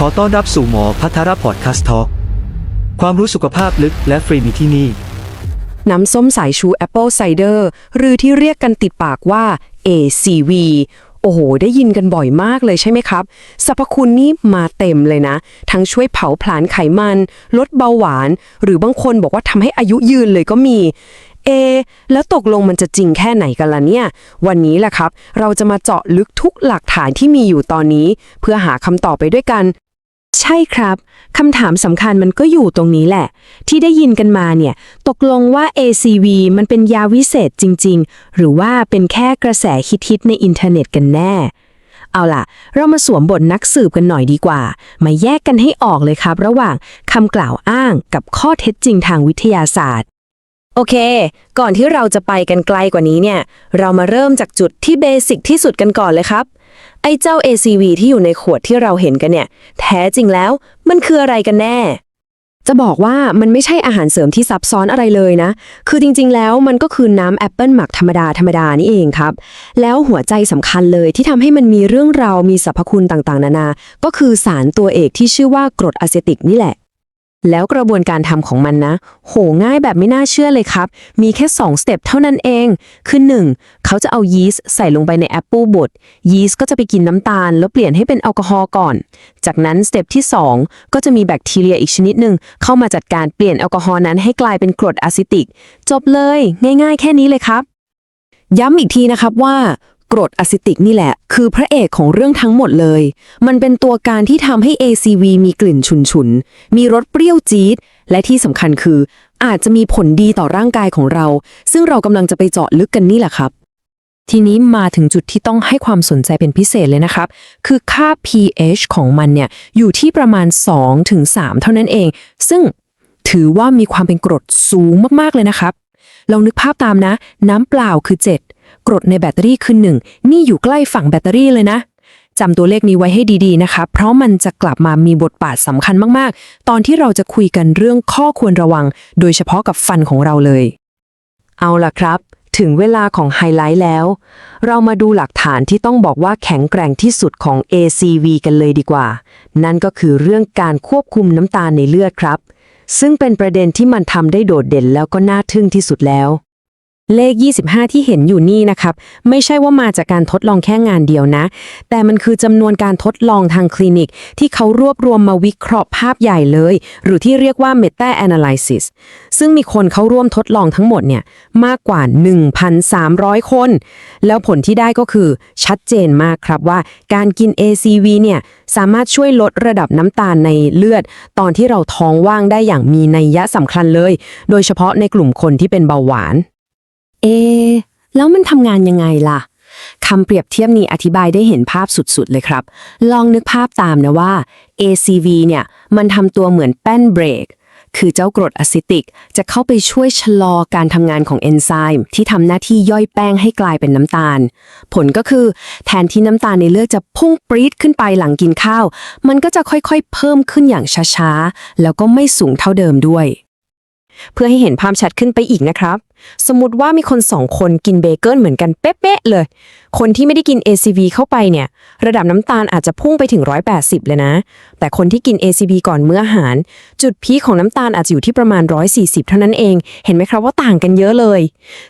ขอต้อนรับสู่หมอพัทรพอดคาสต์ทอความรู้สุขภาพลึกและฟรีมีที่นี่ น้ำส้มสายชูแอปเปิลไซเดอร์หรือที่เรียกกันติดปากว่า ACV โอ้โห ได้ยินกันบ่อยมากเลยใช่ไหมครับ สรรพคุณนี่มาเต็มเลยนะ ทั้งช่วยเผาผลาญไขมัน ลดเบาหวาน หรือบางคนบอกว่าทำให้อายุยืนเลยก็มี เอ แล้วตกลงมันจะจริงแค่ไหนกันล่ะเนี่ย วันนี้แหละครับ เราจะมาเจาะลึกทุกหลักฐานที่มีอยู่ตอนนี้ เพื่อหาคำตอบไปด้วยกัน ใช่ครับคำถามสำคัญมันก็อยู่ตรงนี้แหละ ที่ได้ยินกันมาเนี่ย ตกลงว่า ACV มันเป็นยาวิเศษจริง ๆ หรือว่าเป็นแค่กระแสฮิตๆในอินเทอร์เน็ตกันแน่ เอาล่ะ เรามาสวมบทนักสืบกันหน่อยดีกว่า มาแยกกันให้ออกเลยครับ ระหว่างคำกล่าวอ้างกับข้อเท็จจริงทางวิทยาศาสตร์ โอเค ก่อนที่เราจะไปกันไกลกว่านี้เนี่ย เรามาเริ่มจากจุดที่เบสิกที่สุดกันก่อนเลยครับ ไอ้เจ้า ACV ที่อยู่ในขวดที่เราเห็นกันเนี่ย แท้จริงแล้วมันคืออะไรกันแน่ จะบอกว่ามันไม่ใช่อาหารเสริมที่ซับซ้อนอะไรเลยนะ คือจริงๆ แล้วมันก็คือน้ำแอปเปิลหมักธรรมดาธรรมดานี่เองครับ แล้วหัวใจสำคัญเลยที่ทำให้มันมีเรื่องราวมีสรรพคุณต่างๆ นานา ก็คือสารตัวเอกที่ชื่อว่ากรดอะเซติกนี่แหละ แล้วกระบวนการทำของมันนะ โหง่ายแบบไม่น่าเชื่อเลยครับ มีแค่ 2 สเต็ปเท่านั้นเอง คือ 1. เขาจะเอายีสต์ใส่ลงไปในแอปเปิลบด ยีสต์ก็จะไปกินน้ำตาล แล้วเปลี่ยนให้เป็นแอลกอฮอล์ก่อน จากนั้นสเต็ปที่ 2 ก็จะมีแบคทีเรียอีกชนิดหนึ่งเข้ามาจัดการเปลี่ยนแอลกอฮอล์นั้นให้กลายเป็นกรดอะซิติก จบเลย ง่าย ๆ แค่นี้เลยครับย้ำอีกทีนะครับว่า กรดอะซิติกนี่แหละ คือพระเอกของเรื่องทั้งหมดเลย มันเป็นตัวการที่ทำให้ ACV มีกลิ่นฉุนๆมีรสเปรี้ยวจี๊ด และที่สำคัญคือ อาจจะมีผลดีต่อร่างกายของเรา ซึ่งเรากำลังจะไปเจาะลึกกันนี่แหละครับ ทีนี้มาถึงจุดที่ต้องให้ความสนใจเป็นพิเศษเลยนะครับ คือค่า pH ของมันเนี่ยอยู่ที่ประมาณ 2-3 เท่านั้นเอง ซึ่งถือว่ามีความเป็นกรดสูงมากๆเลยนะครับลองนึกภาพตามนะ น้ำเปล่าคือ 7 กรดในแบตเตอรี่คือ1นี่อยู่ใกล้ฝั่งแบตเตอรี่เลยนะจำตัวเลขนี้ไว้ให้ดีๆนะคะ เพราะมันจะกลับมามีบทบาทสำคัญมากๆ ตอนที่เราจะคุยกันเรื่องข้อควรระวัง โดยเฉพาะกับฟันของเราเลย เอาล่ะครับ ถึงเวลาของไฮไลท์แล้ว เรามาดูหลักฐานที่ต้องบอกว่าแข็งแกร่งที่สุดของ ACV กันเลยดีกว่า นั่นก็คือเรื่องการควบคุมน้ำตาลในเลือดครับ ซึ่งเป็นประเด็นที่มันทำได้โดดเด่นแล้วก็น่าทึ่งที่สุดแล้ว เลข 25 ที่เห็นอยู่นี่นะครับ ไม่ใช่ว่ามาจากการทดลองแค่งานเดียวนะ แต่มันคือจำนวนการทดลองทางคลินิก ที่เขารวบรวมมาวิเคราะห์ภาพใหญ่เลย หรือที่เรียกว่า meta analysis ซึ่งมีคนเข้าร่วมทดลองทั้งหมดเนี่ยมากกว่า 1,300 คน แล้วผลที่ได้ก็คือชัดเจนมากครับว่า การกิน ACV เนี่ยสามารถช่วยลดระดับน้ำตาลในเลือด ตอนที่เราท้องว่างได้อย่างมีนัยยะสำคัญเลย โดยเฉพาะในกลุ่มคนที่เป็นเบาหวาน เอ แล้วมันทำงานยังไงล่ะคำเปรียบเทียบนี้อธิบายได้เห็นภาพสุดๆเลยครับ ลองนึกภาพตามนะว่า ACV เนี่ย มันทำตัวเหมือนแป้นเบรก คือเจ้ากรดอะซิติก จะเข้าไปช่วยชะลอการทำงานของเอนไซม์ที่ทำหน้าที่ย่อยแป้งให้กลายเป็นน้ำตาล ผลก็คือแทนที่น้ำตาลในเลือดจะพุ่งปรี๊ดขึ้นไปหลังกินข้าว มันก็จะค่อยๆ เพิ่มขึ้นอย่างช้าๆ แล้วก็ไม่สูงเท่าเดิมด้วย เพื่อให้เห็นภาพชัดขึ้นไปอีกนะครับ สมมติว่ามีคนสองคนกินเบเกิลเหมือนกันเป๊ะๆเลย คนที่ไม่ได้กิน ACV เข้าไปเนี่ย ระดับน้ำตาลอาจจะพุ่งไปถึง 180 เลยนะ แต่คนที่กิน ACV ก่อนมื้ออาหาร จุดพีคของน้ำตาลอาจจะอยู่ที่ประมาณ 140 เท่านั้นเอง เห็นไหมครับว่าต่างกันเยอะเลย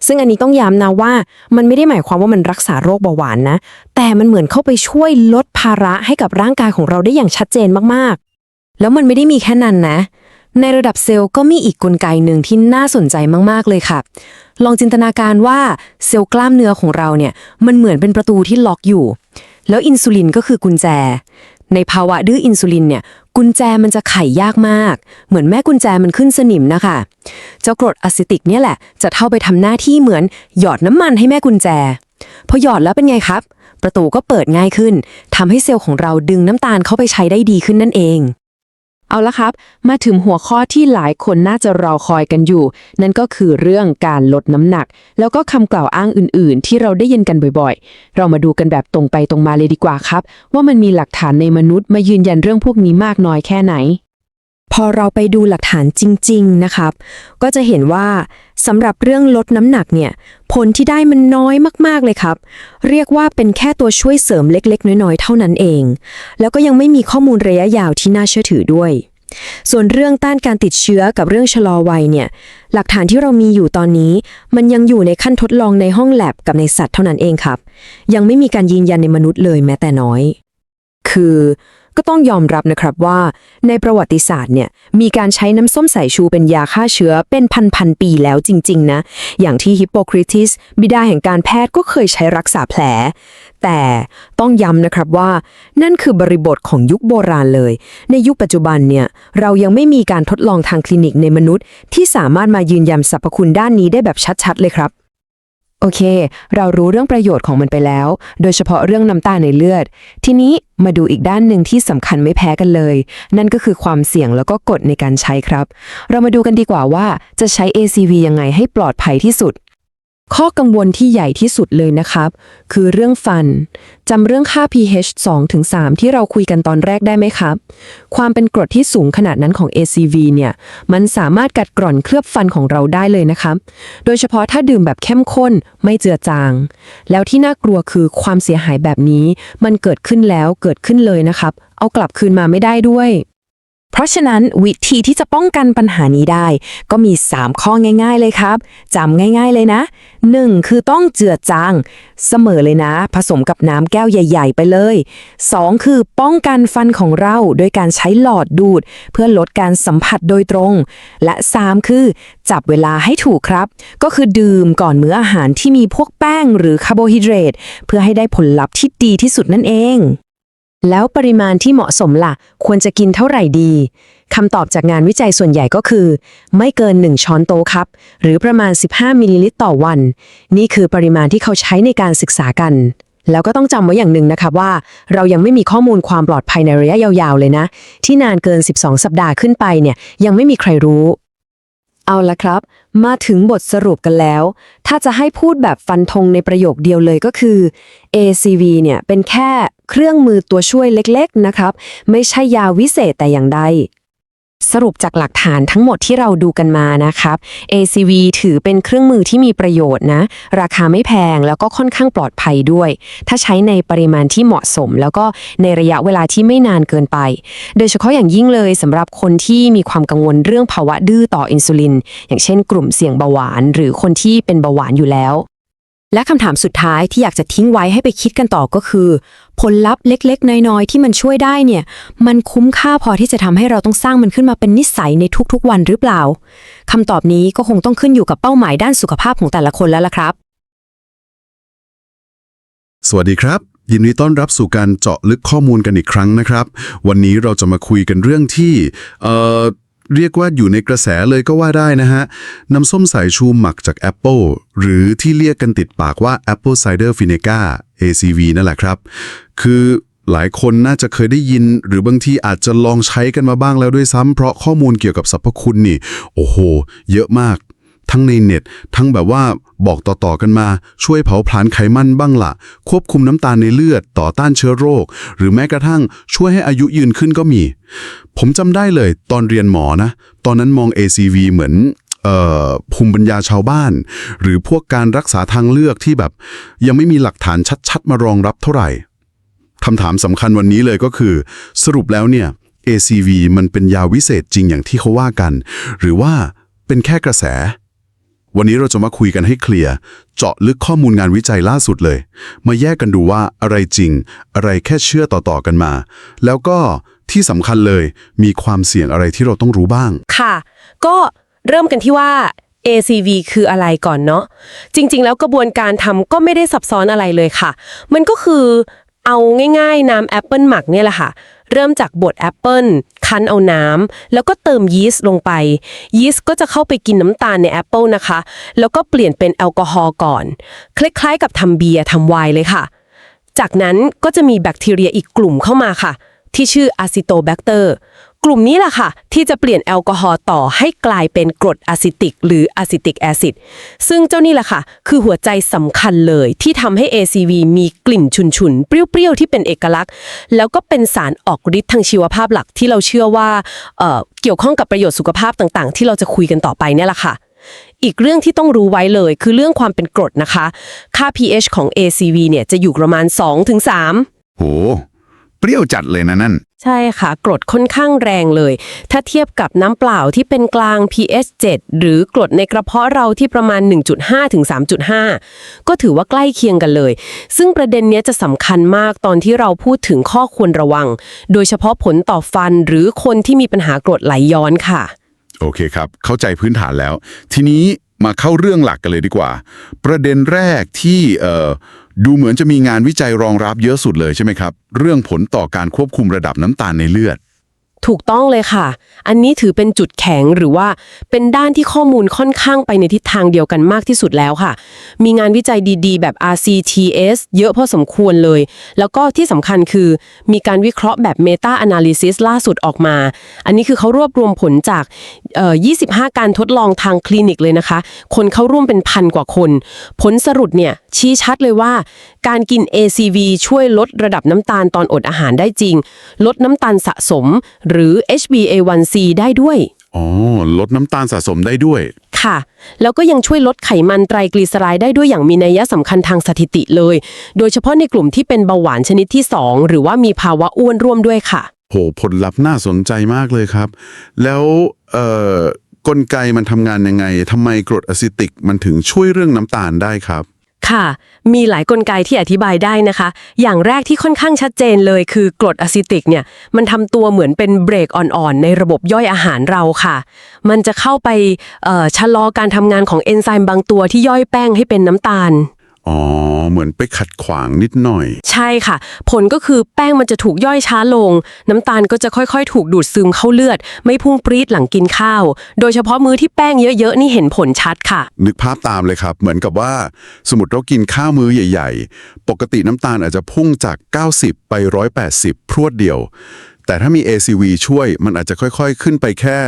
ซึ่งอันนี้ต้องย้ำนะว่า มันไม่ได้หมายความว่ามันรักษาโรคเบาหวานนะ แต่มันเหมือนเข้าไปช่วยลดภาระให้กับร่างกายของเราได้อย่างชัดเจนมากๆ แล้วมันไม่ได้มีแค่นั้นนะ ในระดับเซลล์ก็มีอีกกลไกหนึ่งที่น่าสนใจมากๆเลยค่ะ ลองจินตนาการว่าเซลล์กล้ามเนื้อของเราเนี่ยมันเหมือนเป็นประตูที่ล็อกอยู่ แล้วอินซูลินก็คือกุญแจ ในภาวะดื้ออินซูลินเนี่ยกุญแจมันจะไขยากมาก เหมือนแม่กุญแจมันขึ้นสนิมนะคะ เจ้ากรดอะซิติกเนี่ยแหละจะเข้าไปทำหน้าที่เหมือนหยอดน้ำมันให้แม่กุญแจ พอหยอดแล้วเป็นไงครับ ประตูก็เปิดง่ายขึ้นทำให้เซลล์ของเราดึงน้ำตาลเข้าไปใช้ได้ดีขึ้นนั่นเอง เอาละครับ มาถึงหัวข้อที่หลายคนน่าจะรอคอยกันอยู่ นั่นก็คือเรื่องการลดน้ำหนัก แล้วก็คำกล่าวอ้างอื่น ๆ ที่เราได้ยินกันบ่อยๆ เรามาดูกันแบบตรงไปตรงมาเลยดีกว่าครับ ว่ามันมีหลักฐานในมนุษย์มายืนยันเรื่องพวกนี้มากน้อยแค่ไหน พอเราไปดูหลักฐานจริง ๆ นะครับ ก็จะเห็นว่า สำหรับเรื่องลดน้ำหนักเนี่ย ผลที่ได้มันน้อยมากๆเลยครับ เรียกว่าเป็นแค่ตัวช่วยเสริมเล็กๆ น้อยๆ เท่านั้นเอง แล้วก็ยังไม่มีข้อมูลระยะยาวที่น่าเชื่อถือด้วย ส่วนเรื่องต้านการติดเชื้อกับเรื่องชะลอวัยเนี่ย หลักฐานที่เรามีอยู่ตอนนี้ มันยังอยู่ในขั้นทดลองในห้องแลบกับในสัตว์เท่านั้นเองครับ ยังไม่มีการยืนยันในมนุษย์เลยแม้แต่น้อย คือ ก็ต้องยอมรับนะครับว่าในประวัติศาสตร์เนี่ยมีการใช้น้ำส้มสายชูเป็นยาฆ่าเชื้อเป็นพันๆปีแล้วจริง ๆ นะ อย่างที่ฮิปโปคริติสบิดาแห่งการแพทย์ก็เคยใช้รักษาแผล แต่ต้องย้ำนะครับว่า นั่นคือบริบทของยุคโบราณเลย ในยุคปัจจุบันเนี่ยเรายังไม่มีการทดลองทางคลินิกในมนุษย์ ที่สามารถมายืนยันสรรพคุณด้านนี้ได้แบบชัดๆ เลยครับ โอเค เรารู้เรื่องประโยชน์ของมันไปแล้ว โดยเฉพาะเรื่องน้ำตาในเลือด ทีนี้มาดูอีกด้านหนึ่งที่สำคัญไม่แพ้กันเลย นั่นก็คือความเสี่ยงแล้วก็กฎในการใช้ครับ เรามาดูกันดีกว่าว่าจะใช้ ACV ยังไงให้ปลอดภัยที่สุด ข้อกังวลที่ใหญ่ที่สุดเลยนะครับ คือเรื่องฟันจำเรื่องค่า pH 2-3ที่เราคุยกันตอนแรกได้ไหมครับ ความเป็นกรดที่สูงขนาดนั้นของ ACV เนี่ย มันสามารถกัดกร่อนเคลือบฟันของเราได้เลยนะครับ โดยเฉพาะถ้าดื่มแบบเข้มข้นไม่เจือจาง แล้วที่น่ากลัวคือความเสียหายแบบนี้ มันเกิดขึ้นแล้วเกิดขึ้นเลยนะครับ เอากลับคืนมาไม่ได้ด้วย เพราะฉะนั้นวิธีที่จะป้องกันปัญหานี้ได้ ก็มี 3 ข้อง่ายๆเลยครับจำง่ายๆเลยนะ 1. คือต้องเจือจางเสมอเลยนะ ผสมกับน้ำแก้วใหญ่ ๆ ไปเลย 2. คือป้องกันฟันของเราโดยการใช้หลอดดูด เพื่อลดการสัมผัสโดยตรง และ 3 คือ จับเวลาให้ถูกครับ ก็คือดื่มก่อนมื้ออาหารที่มีพวกแป้งหรือคาร์โบไฮเดรตเพื่อให้ได้ผลลัพธ์ที่ดีที่สุดนั่นเอง แล้วปริมาณที่เหมาะสมล่ะ ควรจะกินเท่าไหร่ดีคำตอบจากงานวิจัยส่วนใหญ่ก็คือ ไม่เกิน 1 ช้อนโต๊ะครับ หรือประมาณ 15 มิลลิลิตรต่อวัน นี่คือปริมาณที่เขาใช้ในการศึกษากัน แล้วก็ต้องจำไว้อย่างหนึ่งนะครับว่า เรายังไม่มีข้อมูลความปลอดภัยในระยะยาวๆ เลยนะ ที่นานเกิน 12 สัปดาห์ขึ้นไปเนี่ยยังไม่มีใครรู้เอาละครับ มาถึงบทสรุปกันแล้ว ถ้าจะให้พูดแบบฟันธงในประโยคเดียวเลยก็คือ ACV เนี่ยเป็นแค่ เครื่องมือตัวช่วยเล็กๆนะครับ ไม่ใช่ยาวิเศษแต่อย่างใดสรุปจากหลักฐานทั้งหมดที่เราดูกันมานะครับ ACV ถือเป็นเครื่องมือที่มีประโยชน์นะ ราคาไม่แพงแล้วก็ค่อนข้างปลอดภัยด้วย ถ้าใช้ในปริมาณที่เหมาะสม แล้วก็ในระยะเวลาที่ไม่นานเกินไป โดยเฉพาะอย่างยิ่งเลยสำหรับคนที่มีความกังวลเรื่องภาวะดื้อต่ออินซูลิน อย่างเช่นกลุ่มเสี่ยงเบาหวาน หรือคนที่เป็นเบาหวานอยู่แล้ว และคำถามสุดท้ายที่อยากจะทิ้งไว้ให้ไปคิดกันต่อก็คือ ผลลัพธ์เล็กๆ น้อยๆ ที่มันช่วยได้เนี่ย มันคุ้มค่าพอที่จะทำให้เราต้องสร้างมันขึ้นมาเป็นนิสัยในทุกๆ วันหรือเปล่าคำตอบนี้ก็คงต้องขึ้นอยู่กับเป้าหมายด้านสุขภาพของแต่ละคนแล้วล่ะครับ สวัสดีครับ ยินดีต้อนรับสู่การเจาะลึกข้อมูลกันอีกครั้งนะครับ วันนี้เราจะมาคุยกันเรื่องที่เอ่อ เรียกว่าอยู่ในกระแสเลยก็ว่าได้นะฮะ น้ำส้มสายชูหมักจากแอปเปิลหรือที่เรียกกันติดปากว่า Apple Cider Vinegar ACV นั่นแหละครับ คือหลายคนน่าจะเคยได้ยิน หรือบางทีอาจจะลองใช้กันมาบ้างแล้วด้วยซ้ำเพราะข้อมูลเกี่ยวกับสรรพคุณนี่ โอ้โห เยอะมาก ทั้งในเน็ต ทั้งแบบว่าบอกต่อๆกันมา ช่วยเผาผลาญไขมันบ้างละควบคุมน้ำตาลในเลือด ต่อต้านเชื้อโรค หรือแม้กระทั่งช่วยให้อายุยืนขึ้นก็มี ผมจำได้เลย ตอนเรียนหมอนะ ตอนนั้นมอง ACV เหมือนเอ่อภูมิปัญญาชาวบ้าน หรือพวกการรักษาทางเลือกที่แบบ ยังไม่มีหลักฐานชัดๆ มารองรับเท่าไหร่คำถามสำคัญวันนี้เลยก็คือ สรุปแล้วเนี่ย ACV มันเป็นยาวิเศษจริงอย่างที่เขาว่ากัน หรือว่าเป็นแค่กระแส วันนี้เราจะมาคุยกันให้เคลียร์ เจาะลึกข้อมูลงานวิจัยล่าสุดเลย มาแยกกันดูว่าอะไรจริง อะไรแค่เชื่อต่อๆกันมา แล้วก็ที่สำคัญเลยมีความเสี่ยงอะไรที่เราต้องรู้บ้าง ค่ะ ก็เริ่มกันที่ว่า ACV คืออะไรก่อนเนาะจริง ๆ แล้วกระบวนการทำก็ไม่ได้ซับซ้อนอะไรเลยค่ะ มันก็คือ เอาง่ายๆน้ำแอปเปิลหมักเนี่ยแหละค่ะ เริ่มจากบดแอปเปิลคั้นเอาน้ำแล้วก็เติมยีสต์ลงไป ยีสต์ก็จะเข้าไปกินน้ำตาลในแอปเปิลนะคะ แล้วก็เปลี่ยนเป็นแอลกอฮอล์ก่อน คล้ายๆกับทำเบียร์ทำไวน์เลยค่ะ จากนั้นก็จะมีแบคทีเรียอีกกลุ่มเข้ามาค่ะ ที่ชื่ออะซิโตแบคเตอร์ กลุ่มนี้แหละค่ะ ที่จะเปลี่ยนแอลกอฮอล์ต่อให้กลายเป็นกรดอะซิติก หรืออะซิติกแอซิดซึ่งเจ้านี่แหละค่ะ คือหัวใจสำคัญเลยที่ทำให้ ACV มีกลิ่นฉุนๆ เปรี้ยวๆ ที่เป็นเอกลักษณ์ แล้วก็เป็นสารออกฤทธิ์ทางชีวภาพหลักที่เราเชื่อว่าเเกี่ยวข้องกับประโยชน์สุขภาพต่างๆ ที่เราจะคุยกันต่อไปเนี่ยแหละค่ะอีกเรื่องที่ต้องรู้ไว้เลยคือเรื่องความเป็นกรดนะคะ ค่า pH ของ ACV เนี่ยจะอยู่ประมาณ 2-3โห เปรี้ยวจัดเลยนะนั่น ใช่ค่ะ กรดค่อนข้างแรงเลย ถ้าเทียบกับน้ำเปล่าที่เป็นกลาง pH 7 หรือกรดในกระเพาะเราที่ประมาณ 1.5 ถึง 3.5 ก็ถือว่าใกล้เคียงกันเลย ซึ่งประเด็นนี้จะสำคัญมากตอนที่เราพูดถึงข้อควรระวัง โดยเฉพาะผลต่อฟันหรือคนที่มีปัญหากรดไหลย้อนค่ะ โอเคครับ เข้าใจพื้นฐานแล้ว ทีนี้ มาเข้าเรื่องหลักกันเลยดีกว่า ประเด็นแรกที่เดูเหมือนจะมีงานวิจัยรองรับเยอะสุดเลยใช่ไหมครับ เรื่องผลต่อการควบคุมระดับน้ำตาลในเลือด ถูกต้องเลยค่ะ อันนี้ถือเป็นจุดแข็งหรือว่าเป็นด้านที่ข้อมูลค่อนข้างไปในทิศทางเดียวกันมากที่สุดแล้วค่ะ มีงานวิจัยดีๆ แบบ RCTS เยอะพอสมควรเลย แล้วก็ที่สำคัญคือ มีการวิเคราะห์แบบ Meta Analysis ล่าสุดออกมา อันนี้คือเขารวบรวมผลจาก 25 การทดลองทางคลินิกเลยนะคะ คนเข้าร่วมเป็นพันกว่าคน ผลสรุปเนี่ยชี้ชัดเลยว่า การกิน ACV ช่วยลดระดับน้ำตาลตอนอดอาหารได้จริง ลดน้ำตาลสะสมหรือ HbA1c ได้ด้วย อ๋อ ลดน้ำตาลสะสมได้ด้วย ค่ะ แล้วก็ยังช่วยลดไขมันไตรกลีเซอไรด์ได้ด้วยอย่างมีนัยสำคัญทางสถิติเลย โดยเฉพาะในกลุ่มที่เป็นเบาหวานชนิดที่ 2 หรือว่ามีภาวะอ้วนร่วมด้วยค่ะ โห ผลลัพธ์น่าสนใจมากเลยครับ แล้วเอ่อกลไกมันทำงานยังไงทำไมกรดอะซิติกมันถึงช่วยเรื่องน้ำตาลได้ครับ ค่ะ มีหลายกลไกที่อธิบายได้นะคะ อย่างแรกที่ค่อนข้างชัดเจนเลยคือกรดอะซิติกเนี่ย มันทำตัวเหมือนเป็นเบรกอ่อนๆ ในระบบย่อยอาหารเราค่ะ มันจะเข้าไปชะลอการทำงานของเอนไซม์บางตัวที่ย่อยแป้งให้เป็นน้ำตาล อ๋อ เหมือนไปขัดขวางนิดหน่อย ใช่ค่ะ ผลก็คือแป้งมันจะถูกย่อยช้าลง น้ำตาลก็จะค่อยๆ ถูกดูดซึมเข้าเลือด ไม่พุ่งปรี๊ดหลังกินข้าว โดยเฉพาะมื้อที่แป้งเยอะๆ นี่เห็นผลชัดค่ะ นึกภาพตามเลยครับ เหมือนกับว่า สมมติเรากินข้าวมื้อใหญ่ ๆ ปกติน้ำตาลอาจจะพุ่งจาก 90 ไป 180 พรวดเดียว แต่ถ้ามี ACV ช่วยมันอาจจะค่อยๆ ขึ้นไปแค่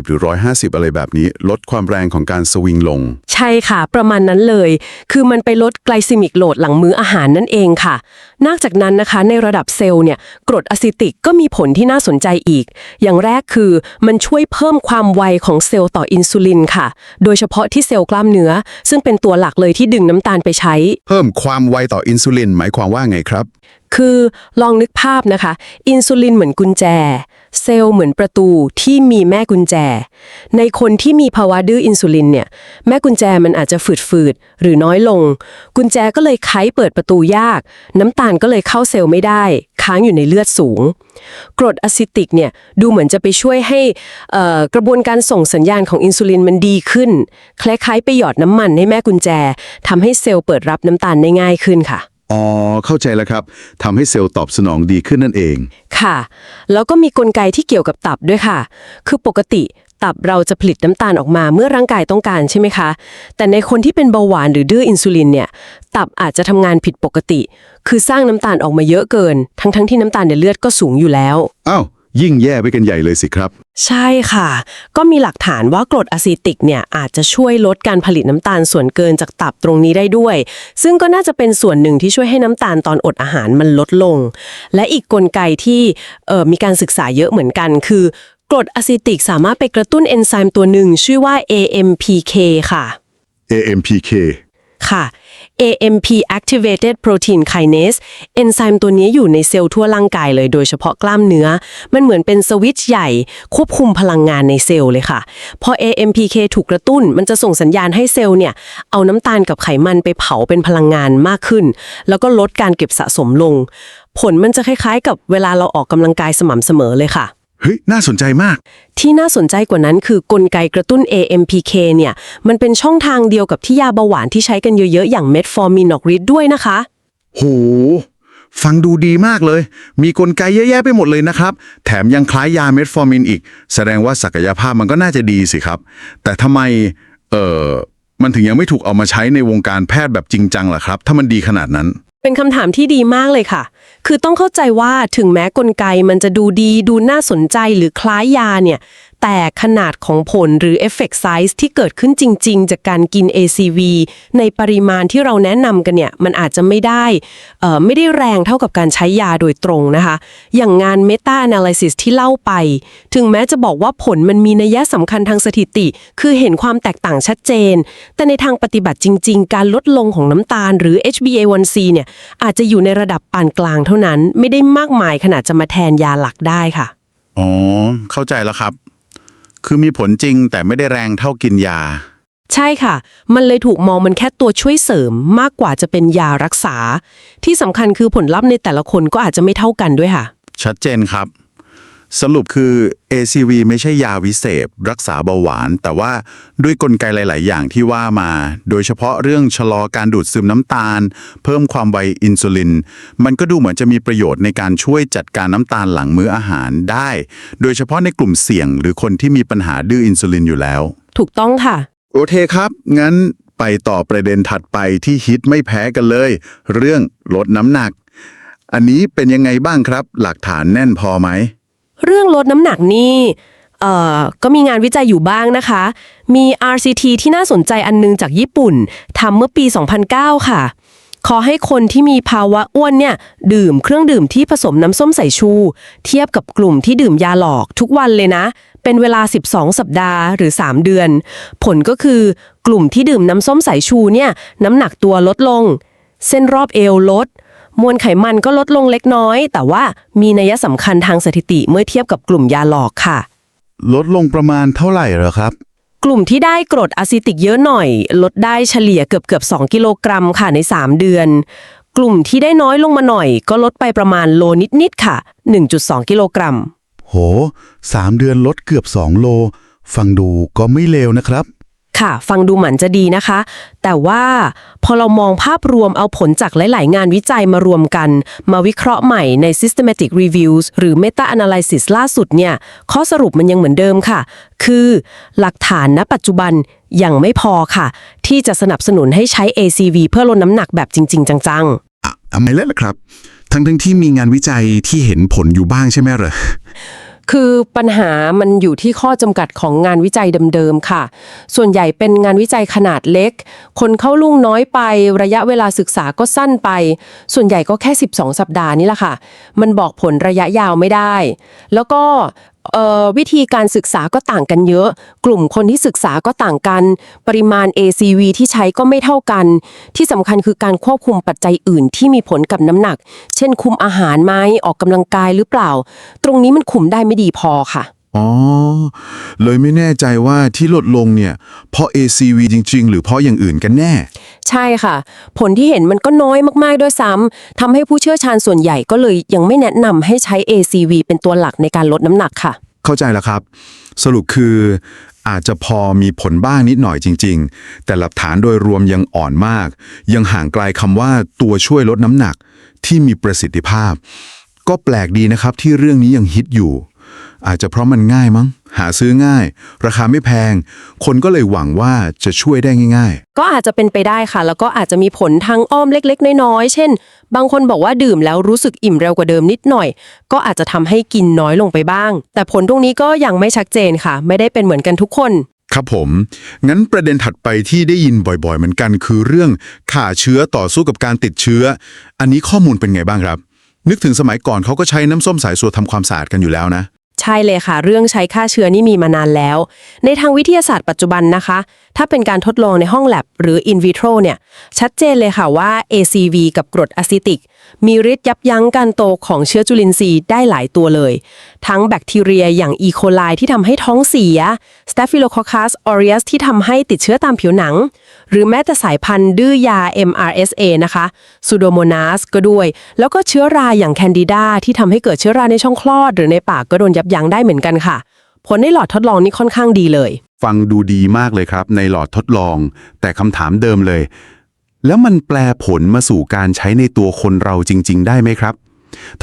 140 หรือ 150 อะไรแบบนี้ ลดความแรงของการสวิงลง ใช่ค่ะ ประมาณนั้นเลย คือมันไปลดไกลซิมิกโหลดหลังมื้ออาหารนั่นเองค่ะ นอกจากนั้นนะคะในระดับเซลล์เนี่ยกรดอะซิติกก็มีผลที่น่าสนใจอีก อย่างแรกคือมันช่วยเพิ่มความไวของเซลล์ต่ออินซูลินค่ะ โดยเฉพาะที่เซลล์กล้ามเนื้อ ซึ่งเป็นตัวหลักเลยที่ดึงน้ำตาลไปใช้ เพิ่มความไวต่ออินซูลินหมายความว่าไงครับ คือลองนึกภาพนะคะ อินซูลินเหมือนกุญแจ เซลล์เหมือนประตูที่มีแม่กุญแจ ในคนที่มีภาวะดื้ออินซูลินเนี่ย แม่กุญแจมันอาจจะฝืดๆ หรือน้อยลง กุญแจก็เลยไขเปิดประตูยาก น้ำตาลก็เลยเข้าเซลล์ไม่ได้ ค้างอยู่ในเลือดสูง กรดอะซิติกเนี่ยดูเหมือนจะไปช่วยให้กระบวนการส่งสัญญาณของอินซูลินมันดีขึ้น คล้ายๆไปหยอดน้ำมันให้แม่กุญแจทำให้เซลล์เปิดรับน้ำตาลได้ง่ายขึ้นค่ะ อ๋อเข้าใจแล้วครับทำให้เซลล์ตอบสนองดีขึ้นนั่นเอง ค่ะ แล้วก็มีกลไกที่เกี่ยวกับตับด้วยค่ะ คือปกติตับเราจะผลิตน้ำตาลออกมาเมื่อร่างกายต้องการใช่ไหมคะ แต่ในคนที่เป็นเบาหวานหรือดื้ออินซูลินเนี่ย ตับอาจจะทำงานผิดปกติ คือสร้างน้ำตาลออกมาเยอะเกิน ทั้งๆที่น้ำตาลในเลือดก็สูงอยู่แล้ว อ้าว ยิ่งแย่ไปกันใหญ่เลยสิครับ ใช่ค่ะ ก็มีหลักฐานว่ากรดอะซิติกเนี่ยอาจจะช่วยลดการผลิตน้ำตาลส่วนเกินจากตับตรงนี้ได้ด้วย ซึ่งก็น่าจะเป็นส่วนหนึ่งที่ช่วยให้น้ำตาลตอนอดอาหารมันลดลง และอีกกลไกที่เอ่อมีการศึกษาเยอะเหมือนกัน คือกรดอะซิติกสามารถไปกระตุ้นเอนไซม์ตัวหนึ่งชื่อว่า AMPK ค่ะ AMPK ค่ะ AMP activated protein kinase เอนไซม์ตัวนี้อยู่ในเซลล์ทั่วร่างกายเลยโดยเฉพาะกล้ามเนื้อ มันเหมือนเป็นสวิตช์ใหญ่ ควบคุมพลังงานในเซลล์เลยค่ะ พอ AMPK ถูกกระตุ้น มันจะส่งสัญญาณให้เซลล์เนี่ย เอาน้ำตาลกับไขมันไปเผาเป็นพลังงานมากขึ้น แล้วก็ลดการเก็บสะสมลง ผลมันจะคล้ายๆ กับเวลาเราออกกำลังกายสม่ำเสมอเลยค่ะ เฮ้ยน่าสนใจมาก ที่น่าสนใจกว่านั้นคือกลไกกระตุ้น AMPK เนี่ย มันเป็นช่องทางเดียวกับที่ยาเบาหวานที่ใช้กันเยอะๆ อย่างเมทฟอร์มินอกฤทธิ์ด้วยนะคะ โห ฟังดูดีมากเลย มีกลไกเยอะแยะไปหมดเลยนะครับ แถมยังคล้ายยาเม็ดฟอร์มินอีก แสดงว่าศักยภาพมันก็น่าจะดีสิครับ แต่ทำไม เอ่อ มันถึงยังไม่ถูกเอามาใช้ในวงการแพทย์แบบจริงจังล่ะครับ ถ้ามันดีขนาดนั้น เป็นคำถามที่ดีมากเลยค่ะ คือต้องเข้าใจว่าถึงแม้กลไกมันจะดูดีดูน่าสนใจหรือคล้ายยาเนี่ย แต่ขนาดของผลหรือ effect size ที่เกิดขึ้นจริง ๆ จากการกิน ACV ในปริมาณที่เราแนะนำกันเนี่ย มันอาจจะไม่ได้ไม่ได้แรงเท่ากับการใช้ยาโดยตรงนะคะ อย่างงาน meta analysis ที่เล่าไป ถึงแม้จะบอกว่าผลมันมีนัยสำคัญทางสถิติ คือเห็นความแตกต่างชัดเจน แต่ในทางปฏิบัติจริง ๆ การลดลงของน้ำตาล หรือ HbA1c เนี่ยอาจจะอยู่ในระดับปานกลางเท่านั้น ไม่ได้มากมายขนาดจะมาแทนยาหลักได้ค่ะอ๋อเข้าใจแล้วครับ คือมีผลจริงแต่ไม่ได้แรงเท่ากินยา ใช่ค่ะ มันเลยถูกมองมันแค่ตัวช่วยเสริมมากกว่าจะเป็นยารักษา ที่สำคัญคือผลลัพธ์ในแต่ละคนก็อาจจะไม่เท่ากันด้วยค่ะ ชัดเจนครับ สรุปคือ ACV ไม่ใช่ยาวิเศษ รักษาเบาหวาน แต่ว่าด้วยกลไกหลาย ๆ อย่างที่ว่ามา โดยเฉพาะเรื่องชะลอการดูดซึมน้ำตาล เพิ่มความไวอินซูลิน มันก็ดูเหมือนจะมีประโยชน์ในการช่วยจัดการน้ำตาลหลังมื้ออาหารได้ โดยเฉพาะในกลุ่มเสี่ยง หรือคนที่มีปัญหาดื้ออินซูลินอยู่แล้ว ถูกต้องค่ะ โอเคครับ งั้นไปต่อประเด็นถัดไปที่ฮิตไม่แพ้กันเลย เรื่องลดน้ำหนัก อันนี้เป็นยังไงบ้างครับ หลักฐานแน่นพอไหม เรื่องลดน้ำหนักนี่เอ่อก็มีงานวิจัยอยู่บ้างนะคะ มี RCT ที่น่าสนใจอันนึงจากญี่ปุ่นทำเมื่อปี 2009 ค่ะ ขอให้คนที่มีภาวะอ้วนเนี่ยดื่มเครื่องดื่มที่ผสมน้ำส้มสายชู เทียบกับกลุ่มที่ดื่มยาหลอกทุกวันเลยนะ เป็นเวลา 12 สัปดาห์หรือ 3 เดือน ผลก็คือกลุ่มที่ดื่มน้ำส้มสายชูเนี่ยน้ำหนักตัวลดลง เส้นรอบเอวลด มวลไขมันก็ลดลงเล็กน้อย แต่ว่ามีนัยสำคัญทางสถิติเมื่อเทียบกับกลุ่มยาหลอกค่ะ ลดลงประมาณเท่าไหร่เหรอครับ กลุ่มที่ได้กรดอะซิติกเยอะหน่อย ลดได้เฉลี่ยเกือบเกือบ2กิโลกรัมค่ะใน 3 เดือน กลุ่มที่ได้น้อยลงมาหน่อย ก็ลดไปประมาณโลนิดๆค่ะ 1.2 กิโลกรัม โหสามเดือนลดเกือบ 2 โล ฟังดูก็ไม่เลวนะครับ ค่ะ ฟังดูเหมือนจะดีนะคะ แต่ว่าพอเรามองภาพรวมเอาผลจากหลาย ๆ งานวิจัยมารวมกัน มาวิเคราะห์ใหม่ใน systematic reviews หรือ meta analysis ล่าสุดเนี่ย ข้อสรุปมันยังเหมือนเดิมค่ะ คือหลักฐานณปัจจุบันยังไม่พอค่ะ ที่จะสนับสนุนให้ใช้ ACV เพื่อลดน้ำหนักแบบจริง ๆ จัง ๆอะทำไมเล่นล่ะครับ ทั้งทั้งที่มีงานวิจัยที่เห็นผลอยู่บ้างใช่ไหมเหรอ คือปัญหามันอยู่ที่ข้อจำกัดของงานวิจัยเดิมๆค่ะ ส่วนใหญ่เป็นงานวิจัยขนาดเล็ก คนเข้าลุ่งน้อยไป ระยะเวลาศึกษาก็สั้นไป ส่วนใหญ่ก็แค่ 12 สัปดาห์นี่แหละค่ะ มันบอกผลระยะยาวไม่ได้ แล้วก็ เอ่อวิธีการศึกษาก็ต่างกันเยอะ กลุ่มคนที่ศึกษาก็ต่างกัน ปริมาณ ACV ที่ใช้ก็ไม่เท่ากัน ที่สำคัญคือการควบคุมปัจจัยอื่นที่มีผลกับน้ำหนัก เช่นคุมอาหารไหมออกกำลังกายหรือเปล่า ตรงนี้มันคุมได้ไม่ดีพอค่ะ อ๋อ เลยไม่แน่ใจว่าที่ลดลงเนี่ย เพราะ ACV จริง ๆ หรือเพราะอย่างอื่นกันแน่ ใช่ค่ะ ผลที่เห็นมันก็น้อยมากๆด้วยซ้ำทำให้ผู้เชี่ยวชาญส่วนใหญ่ก็เลยยังไม่แนะนำให้ใช้ ACV เป็นตัวหลักในการลดน้ำหนักค่ะ เข้าใจแล้วครับ สรุปคืออาจจะพอมีผลบ้างนิดหน่อยจริง ๆ แต่หลักฐานโดยรวมยังอ่อนมาก ยังห่างไกลคำว่าตัวช่วยลดน้ำหนักที่มีประสิทธิภาพ ก็แปลกดีนะครับที่เรื่องนี้ยังฮิตอยู่ อาจจะเพราะมันง่ายมั้ง หาซื้อง่าย ราคาไม่แพง คนก็เลยหวังว่าจะช่วยได้ง่ายๆก็อาจจะเป็นไปได้ค่ะ แล้วก็อาจจะมีผลทางอ้อมเล็ก ๆ น้อยๆ เช่น บางคนบอกว่าดื่มแล้วรู้สึกอิ่มเร็วกว่าเดิมนิดหน่อย ก็อาจจะทำให้กินน้อยลงไปบ้าง แต่ผลตรงนี้ก็ยังไม่ชัดเจนค่ะ ไม่ได้เป็นเหมือนกันทุกคนครับผม งั้นประเด็นถัดไปที่ได้ยินบ่อยๆ เหมือนกัน คือเรื่องข่าเชื้อต่อสู้กับการติดเชื้อ อันนี้ข้อมูลเป็นไงบ้างครับ นึกถึงสมัยก่อนเขาก็ใช้น้ำส้มสายสัวทำความสะอาดกันอยู่แล้วนะ ใช่เลยค่ะ เรื่องใช้ฆ่าเชื้อนี่มีมานานแล้ว ในทางวิทยาศาสตร์ปัจจุบันนะคะ ถ้าเป็นการทดลองในห้องแลบหรือ in vitro เนี่ย ชัดเจนเลยค่ะว่า ACV กับกรดอะซิติก มีฤทธิ์ยับยั้งการโตของเชื้อจุลินทรีย์ได้หลายตัวเลย ทั้งแบคทีเรียอย่างอีโคไลที่ทำให้ท้องเสีย Staphylococcus aureus ที่ทำให้ติดเชื้อตามผิวหนัง หรือแม้แต่สายพันธุ์ดื้อยา MRSA นะคะ Pseudomonas ก็ด้วย แล้วก็เชื้อราอย่าง Candida ที่ทำให้เกิดเชื้อราในช่องคลอด หรือในปากก็โดนยับยั้งได้เหมือนกันค่ะ ผลในหลอดทดลองนี่ค่อนข้างดีเลย ฟังดูดีมากเลยครับ ในหลอดทดลอง แต่คำถามเดิมเลย แล้วมันแปลผลมาสู่การใช้ในตัวคนเราจริง ๆ ได้ไหมครับ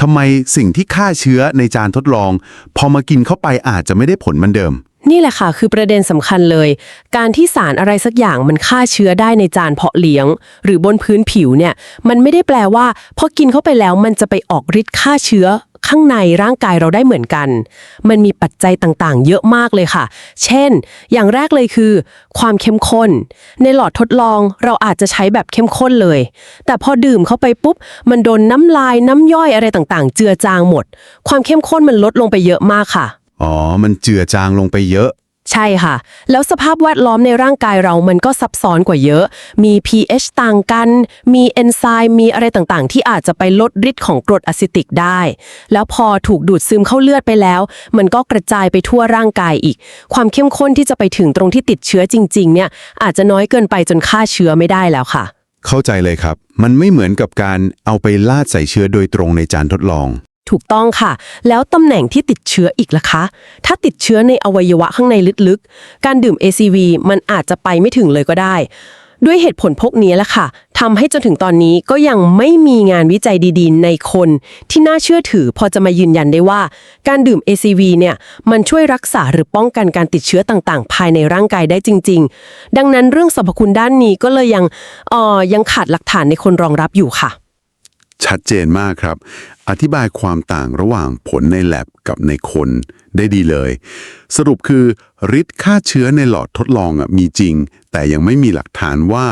ทำไมสิ่งที่ฆ่าเชื้อในจานทดลอง พอมากินเข้าไปอาจจะไม่ได้ผลเหมือนเดิม นี่แหละค่ะ คือประเด็นสำคัญเลย การที่สารอะไรสักอย่างมันฆ่าเชื้อได้ในจานเพาะเลี้ยง หรือบนพื้นผิวเนี่ย มันไม่ได้แปลว่าพอกินเข้าไปแล้วมันจะไปออกฤทธิ์ฆ่าเชื้อ ข้างในร่างกายเราได้เหมือนกัน มันมีปัจจัยต่างๆ เยอะมากเลยค่ะ เช่น อย่างแรกเลยคือ ความเข้มข้น ในหลอดทดลองเราอาจจะใช้แบบเข้มข้นเลย แต่พอดื่มเข้าไปปุ๊บ มันโดนน้ำลายน้ำย่อยอะไรต่างๆ เจือจางหมด ความเข้มข้นมันลดลงไปเยอะมากค่ะ อ๋อ มันเจือจางลงไปเยอะ ใช่ค่ะ แล้วสภาพแวดล้อมในร่างกายเรามันก็ซับซ้อนกว่าเยอะ มี pH ต่างกัน มีเอนไซม์มีอะไรต่างๆ ที่อาจจะไปลดฤทธิ์ของกรดอะซิติกได้ แล้วพอถูกดูดซึมเข้าเลือดไปแล้ว มันก็กระจายไปทั่วร่างกายอีก ความเข้มข้นที่จะไปถึงตรงที่ติดเชื้อจริง ๆ เนี่ย อาจจะน้อยเกินไปจนฆ่าเชื้อไม่ได้แล้วค่ะ เข้าใจเลยครับ มันไม่เหมือนกับการเอาไปลาดใส่เชื้อโดยตรงในจานทดลอง ถูกต้องค่ะ แล้วตำแหน่งที่ติดเชื้ออีกล่ะคะ ถ้าติดเชื้อในอวัยวะข้างในลึกๆ การดื่ม ACV มันอาจจะไปไม่ถึงเลยก็ได้ ด้วยเหตุผลพวกนี้แหละค่ะทำให้จนถึงตอนนี้ก็ยังไม่มีงานวิจัยดีๆ ในคนที่น่าเชื่อถือพอจะมายืนยันได้ว่า การดื่ม ACV เนี่ยมันช่วยรักษาหรือป้องกันการติดเชื้อต่างๆ ภายในร่างกายได้จริง ๆ ดังนั้นเรื่องสรรพคุณด้านนี้ก็เลยยังอ่อยังขาดหลักฐานในคนรองรับอยู่ค่ะ ชัดเจนมากครับ อธิบายความต่างระหว่างผลในแลบกับในคนได้ดีเลย สรุปคือฤทธิ์ฆ่าเชื้อในหลอดทดลองอะมีจริง แต่ยังไม่มีหลักฐานว่า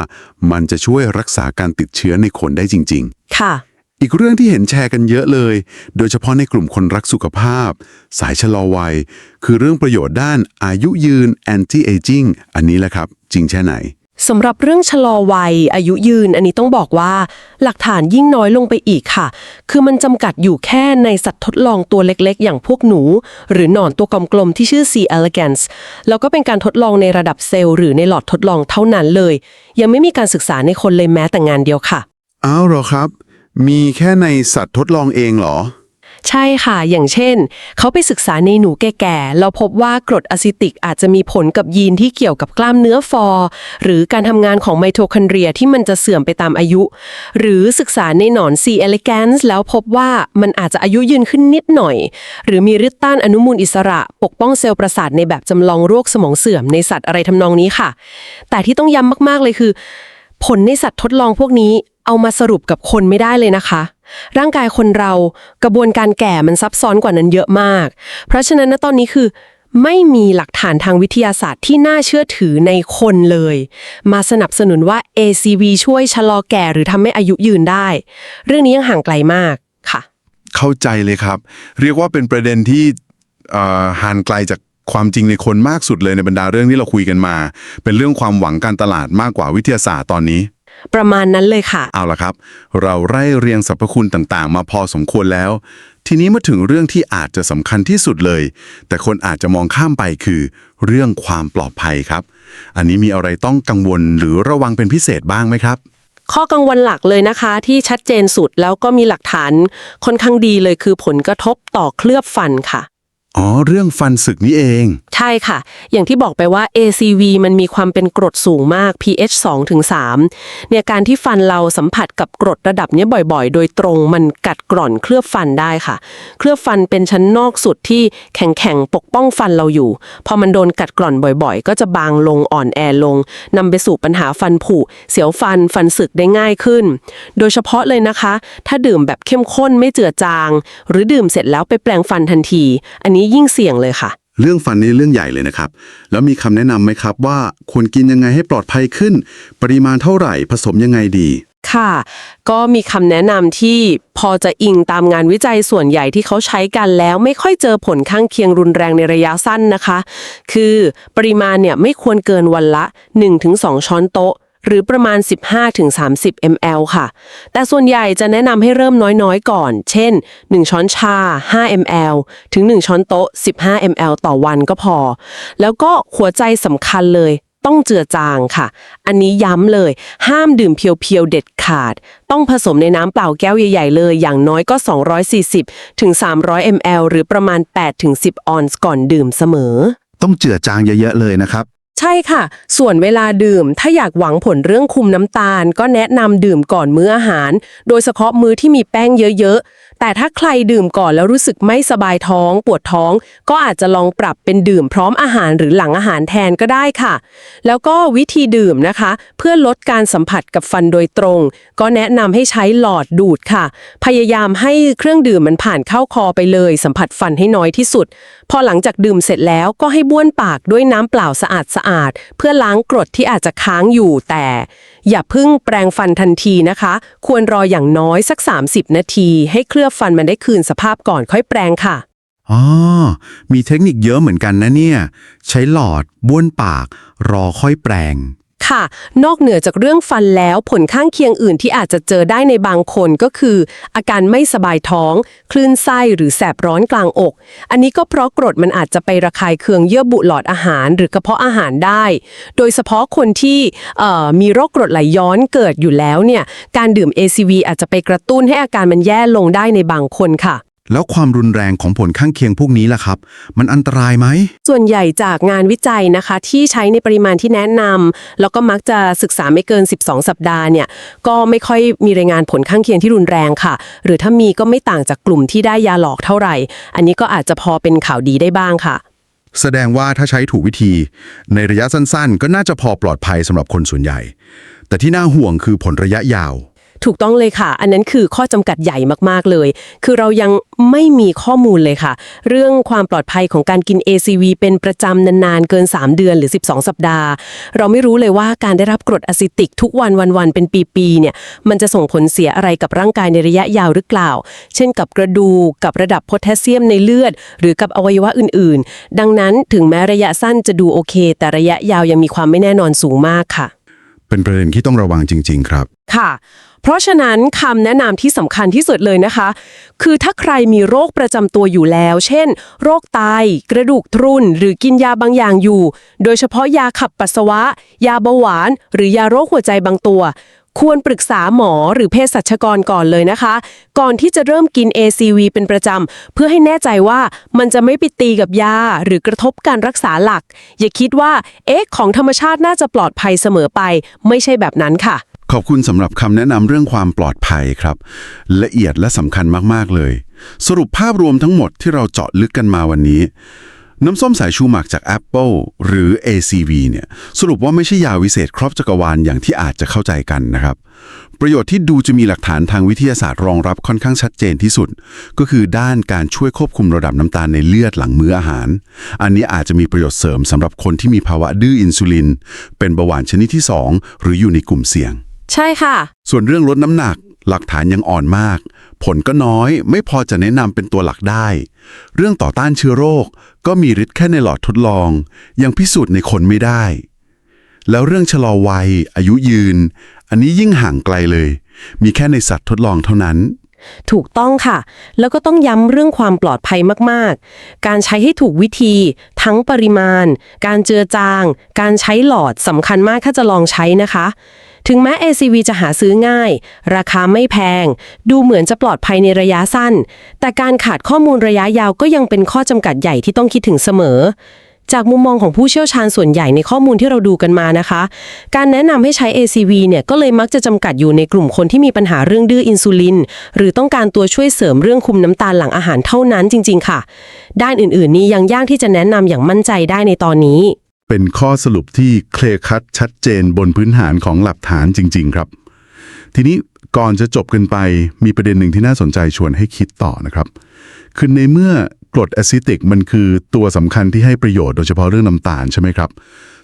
มันจะช่วยรักษาการติดเชื้อในคนได้จริง ๆ ค่ะ อีกเรื่องที่เห็นแชร์กันเยอะเลย โดยเฉพาะในกลุ่มคนรักสุขภาพ สายชะลอวัย คือเรื่องประโยชน์ด้านอายุยืน anti aging อันนี้แหละครับ จริงแค่ไหน สำหรับเรื่องชะลอวัย อายุยืน อันนี้ต้องบอกว่าหลักฐานยิ่งน้อยลงไปอีกค่ะ คือมันจำกัดอยู่แค่ในสัตว์ทดลองตัวเล็กๆ อย่างพวกหนู หรือหนอนตัวกลมๆที่ชื่อ C. elegans แล้วก็เป็นการทดลองในระดับเซลล์หรือในหลอดทดลองเท่านั้นเลย ยังไม่มีการศึกษาในคนเลยแม้แต่งานเดียวค่ะ อ้าวเหรอครับ มีแค่ในสัตว์ทดลองเองเหรอ ใช่ค่ะ อย่างเช่น เขาไปศึกษาในหนูแก่ๆเราพบว่ากรดอะซิติกอาจจะมีผลกับยีนที่เกี่ยวกับกล้ามเนื้อฟอหรือการทำงานของไมโทคอนเดรียที่มันจะเสื่อมไปตามอายุ หรือศึกษาในหนอน C. elegans แล้วพบว่ามันอาจจะอายุยืนขึ้นนิดหน่อย หรือมีฤทธิ์ต้านอนุมูลอิสระ ปกป้องเซลล์ประสาทในแบบจำลองโรคสมองเสื่อมในสัตว์อะไรทำนองนี้ค่ะ แต่ที่ต้องย้ำมากๆเลยคือ ผลในสัตว์ทดลองพวกนี้ เอามาสรุปกับคนไม่ได้เลยนะคะ ร่างกายคนเรากระบวนการแก่มันซับซ้อนกว่านั้นเยอะมาก เพราะฉะนั้นณตอนนี้คือ ไม่มีหลักฐานทางวิทยาศาสตร์ที่น่าเชื่อถือในคนเลย มาสนับสนุนว่า ACV ช่วยชะลอแก่หรือทำให้อายุยืนได้ เรื่องนี้ยังห่างไกลมากค่ะ เข้าใจเลยครับ เรียกว่าเป็นประเด็นที่ห่างไกลจากความจริงในคนมากสุดเลยในบรรดาเรื่องที่เราคุยกันมา เป็นเรื่องความหวังการตลาดมากกว่าวิทยาศาสตร์ตอนนี้ ประมาณนั้นเลยค่ะ เอาละครับ เราไล่เรียงสรรพคุณต่างๆ มาพอสมควรแล้ว ทีนี้มาถึงเรื่องที่อาจจะสำคัญที่สุดเลย แต่คนอาจจะมองข้ามไปคือ เรื่องความปลอดภัยครับ อันนี้มีอะไรต้องกังวลหรือระวังเป็นพิเศษบ้างไหมครับ ข้อกังวลหลักเลยนะคะ ที่ชัดเจนสุดแล้วก็มีหลักฐานค่อนข้างดีเลยคือผลกระทบต่อเคลือบฟันค่ะ อ๋อ เรื่องฟันสึกนี่เอง ใช่ค่ะ อย่างที่บอกไปว่า ACV มันมีความเป็นกรดสูงมาก pH 2ถึง3เนี่ยการที่ฟันเราสัมผัสกับกรดระดับเนี้ยบ่อยๆ โดยตรงมันกัดกร่อนเคลือบฟันได้ค่ะ เคลือบฟันเป็นชั้นนอกสุดที่แข็งๆ ปกป้องฟันเราอยู่ พอมันโดนกัดกร่อนบ่อยๆ ก็จะบางลงอ่อนแอลงนำไปสู่ปัญหาฟันผุ เสียวฟันฟันสึกได้ง่ายขึ้น โดยเฉพาะเลยนะคะ ถ้าดื่มแบบเข้มข้นไม่เจือจาง หรือดื่มเสร็จแล้วไปแปลงฟันทันที อันนี้ยิ่งเสี่ยงเลยค่ะ เรื่องฟันนี่เรื่องใหญ่เลยนะครับ แล้วมีคำแนะนำไหมครับว่าควรกินยังไงให้ปลอดภัยขึ้น ปริมาณเท่าไหร่ผสมยังไงดี ค่ะ ก็มีคำแนะนำที่พอจะอิงตามงานวิจัยส่วนใหญ่ที่เขาใช้กันแล้วไม่ค่อยเจอผลข้างเคียงรุนแรงในระยะสั้นนะคะ คือปริมาณเนี่ยไม่ควรเกินวันละ 1-2 ช้อนโต๊ะ หรือประมาณ 15-30 ml ค่ะ แต่ส่วนใหญ่จะแนะนำให้เริ่มน้อยๆ ก่อน เช่น 1 ช้อนชา 5 ml ถึง 1 ช้อนโต๊ะ 15 ml ต่อวันก็พอ แล้วก็หัวใจสำคัญเลยต้องเจือจางค่ะ อันนี้ย้ำเลย ห้ามดื่มเพียวๆ เด็ดขาด ต้องผสมในน้ำเปล่าแก้วใหญ่ๆ เลย อย่างน้อยก็ 240 ถึง 300 ml หรือประมาณ 8 ถึง 10 ออนซ์ก่อนดื่มเสมอ ต้องเจือจางเยอะๆเลยนะครับ ใช่ค่ะ ส่วนเวลาดื่ม ถ้าอยากหวังผลเรื่องคุมน้ำตาล ก็แนะนำดื่มก่อนมื้ออาหาร โดยเฉพาะมื้อที่มีแป้งเยอะๆ แต่ถ้าใครดื่มก่อนแล้วรู้สึกไม่สบายท้อง ปวดท้อง ก็อาจจะลองปรับเป็นดื่มพร้อมอาหารหรือหลังอาหารแทนก็ได้ค่ะ แล้วก็วิธีดื่มนะคะ เพื่อลดการสัมผัสกับฟันโดยตรง ก็แนะนำให้ใช้หลอดดูดค่ะ พยายามให้เครื่องดื่มมันผ่านเข้าคอไปเลย สัมผัสฟันให้น้อยที่สุด พอหลังจากดื่มเสร็จแล้วก็ให้บ้วนปากด้วยน้ำเปล่าสะอาดสะอาดๆเพื่อล้างกรดที่อาจจะค้างอยู่แต่ อย่าพิ่งแปรงฟันทันทีนะคะ ควรรออย่างน้อยสัก 30 นาที ให้เคลือบฟันมันได้คืนสภาพก่อนค่อยแปรงค่ะ อ๋อ มีเทคนิคเยอะเหมือนกันนะเนี่ย ใช้หลอดบ้วนปาก รอค่อยแปรง ค่ะ นอกเหนือจากเรื่องฟันแล้วผลข้างเคียงอื่นที่อาจจะเจอได้ในบางคนก็คือ อาการไม่สบายท้อง คลื่นไส้หรือแสบร้อนกลางอก อันนี้ก็เพราะกรดมันอาจจะไประคายเคืองเยื่อบุหลอดอาหาร หรือกระเพาะอาหารได้ โดยเฉพาะคนที่มีโรคกรดไหลย้อนเกิดอยู่แล้วเนี่ยการดื่ม ACV อาจจะไปกระตุ้นให้อาการมันแย่ลงได้ในบางคนค่ะ แล้วความรุนแรงของผลข้างเคียงพวกนี้ล่ะครับ มันอันตรายไหม ส่วนใหญ่จากงานวิจัยนะคะ ที่ใช้ในปริมาณที่แนะนำแล้วก็มักจะศึกษาไม่เกิน 12 สัปดาห์เนี่ยก็ไม่ค่อยมีรายงานผลข้างเคียงที่รุนแรงค่ะ หรือถ้ามีก็ไม่ต่างจากกลุ่มที่ได้ยาหลอกเท่าไหร่ อันนี้ก็อาจจะพอเป็นข่าวดีได้บ้างค่ะ แสดงว่าถ้าใช้ถูกวิธี ในระยะสั้นๆ ก็น่าจะพอปลอดภัยสำหรับคนส่วนใหญ่ แต่ที่น่าห่วงคือผลระยะยาว ถูกต้องเลยค่ะ อันนั้นคือข้อจำกัดใหญ่มากๆเลย คือเรายังไม่มีข้อมูลเลยค่ะ เรื่องความปลอดภัยของการกิน ACV เป็นประจำนานๆ เกิน 3 เดือนหรือ 12 สัปดาห์ เราไม่รู้เลยว่าการได้รับกรดอะซิติกทุกวันวันๆเป็นปีๆเนี่ยมันจะส่งผลเสียอะไรกับร่างกายในระยะยาวหรือเปล่า เช่นกับกระดูกกับระดับโพแทสเซียมในเลือด หรือกับอวัยวะอื่นๆ ดังนั้นถึงแม้ระยะสั้นจะดูโอเค แต่ระยะยาวยังมีความไม่แน่นอนสูงมากค่ะ เป็นประเด็นที่ต้องระวังจริง ๆ ครับ ค่ะ เพราะฉะนั้นคำแนะนำที่สำคัญที่สุดเลยนะคะ คือถ้าใครมีโรคประจำตัวอยู่แล้ว เช่น โรคไต กระดูกทรุน หรือกินยาบางอย่างอยู่ โดยเฉพาะยาขับปัสสาวะ ยาเบาหวาน หรือยาโรคหัวใจบางตัว ควรปรึกษาหมอหรือเภสัชกรก่อนเลยนะคะ ก่อนที่จะเริ่มกิน ACV เป็นประจำ เพื่อให้แน่ใจว่ามันจะไม่ไปตีกับยา หรือกระทบการรักษาหลัก อย่าคิดว่า เอ๊ะ ของธรรมชาติน่าจะปลอดภัยเสมอไป ไม่ใช่แบบนั้นค่ะ ขอบคุณสำหรับคำแนะนำเรื่องความปลอดภัยครับ ละเอียดและสำคัญมากๆเลย สรุปภาพรวมทั้งหมดที่เราเจาะลึกกันมาวันนี้ น้ำส้มสายชูหมักจาก Apple หรือ ACV เนี่ยสรุปว่าไม่ใช่ยาวิเศษครอบจักรวาลอย่างที่อาจจะเข้าใจกันนะครับ ประโยชน์ที่ดูจะมีหลักฐานทางวิทยาศาสตร์รองรับค่อนข้างชัดเจนที่สุด ก็คือด้านการช่วยควบคุมระดับน้ำตาลในเลือดหลังมื้ออาหาร อันนี้อาจจะมีประโยชน์เสริมสำหรับคนที่มีภาวะดื้ออินซูลิน เป็นเบาหวานชนิดที่ 2 หรืออยู่ในกลุ่มเสี่ยง ใช่ค่ะ ส่วนเรื่องลดน้ำหนักหลักฐานยังอ่อนมาก ผลก็น้อยไม่พอจะแนะนำเป็นตัวหลักได้ เรื่องต่อต้านเชื้อโรค ก็มีฤทธิ์แค่ในหลอดทดลอง ยังพิสูจน์ในคนไม่ได้ แล้วเรื่องชะลอวัย อายุยืน อันนี้ยิ่งห่างไกลเลย มีแค่ในสัตว์ทดลองเท่านั้น ถูกต้องค่ะ แล้วก็ต้องย้ำเรื่องความปลอดภัยมากๆ การใช้ให้ถูกวิธี ทั้งปริมาณ การเจือจาง การใช้หลอดสำคัญมากถ้าจะลองใช้นะคะ ถึงแม้ ACV จะหาซื้อง่าย ราคาไม่แพง ดูเหมือนจะปลอดภัยในระยะสั้น แต่การขาดข้อมูลระยะยาวก็ยังเป็นข้อจำกัดใหญ่ที่ต้องคิดถึงเสมอ จากมุมมองของผู้เชี่ยวชาญส่วนใหญ่ในข้อมูลที่เราดูกันมานะคะ การแนะนำให้ใช้ ACV เนี่ยก็เลยมักจะจำกัดอยู่ในกลุ่มคนที่มีปัญหาเรื่องดื้ออินซูลิน หรือต้องการตัวช่วยเสริมเรื่องคุมน้ำตาลหลังอาหารเท่านั้นจริง ๆ ค่ะ ด้านอื่นๆ นี้ยังยากที่จะแนะนำอย่างมั่นใจได้ในตอนนี้ เป็นข้อสรุปที่เคลยร์คัดชัดเจนบนพื้นฐานของหลักฐานจริง ๆ ครับ ทีนี้ก่อนจะจบกันไปมีประเด็นหนึ่งที่น่าสนใจชวนให้คิดต่อนะครับ คือในเมื่อกรดแอซิติกมันคือตัวสำคัญที่ให้ประโยชน์โดยเฉพาะเรื่องน้ำตาลใช่ไหมครับ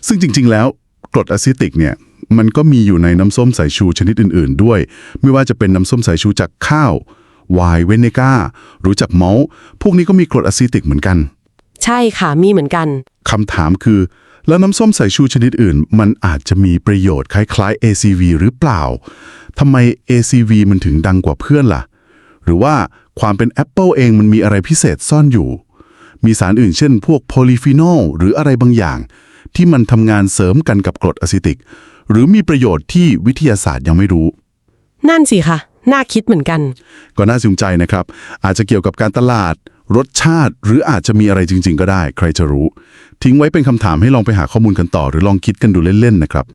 ซึ่งจริง ๆ แล้วกรดแอซิติกเนี่ยมันก็มีอยู่ในน้ำส้มสายชูชนิดอื่น ๆ ด้วย ไม่ว่าจะเป็นน้ำส้มสายชูจากข้าวไวน์เวเนก้าหรือจากเมาส์พวกนี้ก็มีกรดแอซิติกเหมือนกัน ใช่ค่ะมีเหมือนกันคำถามคือ แล้วน้ำส้มสายชูชนิดอื่น มันอาจจะมีประโยชน์คล้ายๆ ACV หรือเปล่าทำไม ACV มันถึงดังกว่าเพื่อนล่ะ หรือว่าความเป็น Apple เองมันมีอะไรพิเศษซ่อนอยู่ มีสารอื่นเช่น พวกโพลีฟีนอลหรืออะไรบางอย่าง ที่มันทำงานเสริมกันกับกรดอะซิติก หรือมีประโยชน์ที่วิทยาศาสตร์ยังไม่รู้ นั่นสิค่ะน่าคิดเหมือนกัน ก็น่าสนใจนะครับ อาจจะเกี่ยวกับการตลาด รสชาติหรืออาจจะมีอะไรจริง ๆ ก็ได้ ใครจะรู้ ทิ้งไว้เป็นคำถามให้ลองไปหาข้อมูลกันต่อ หรือลองคิดกันดูเล่น ๆ นะครับ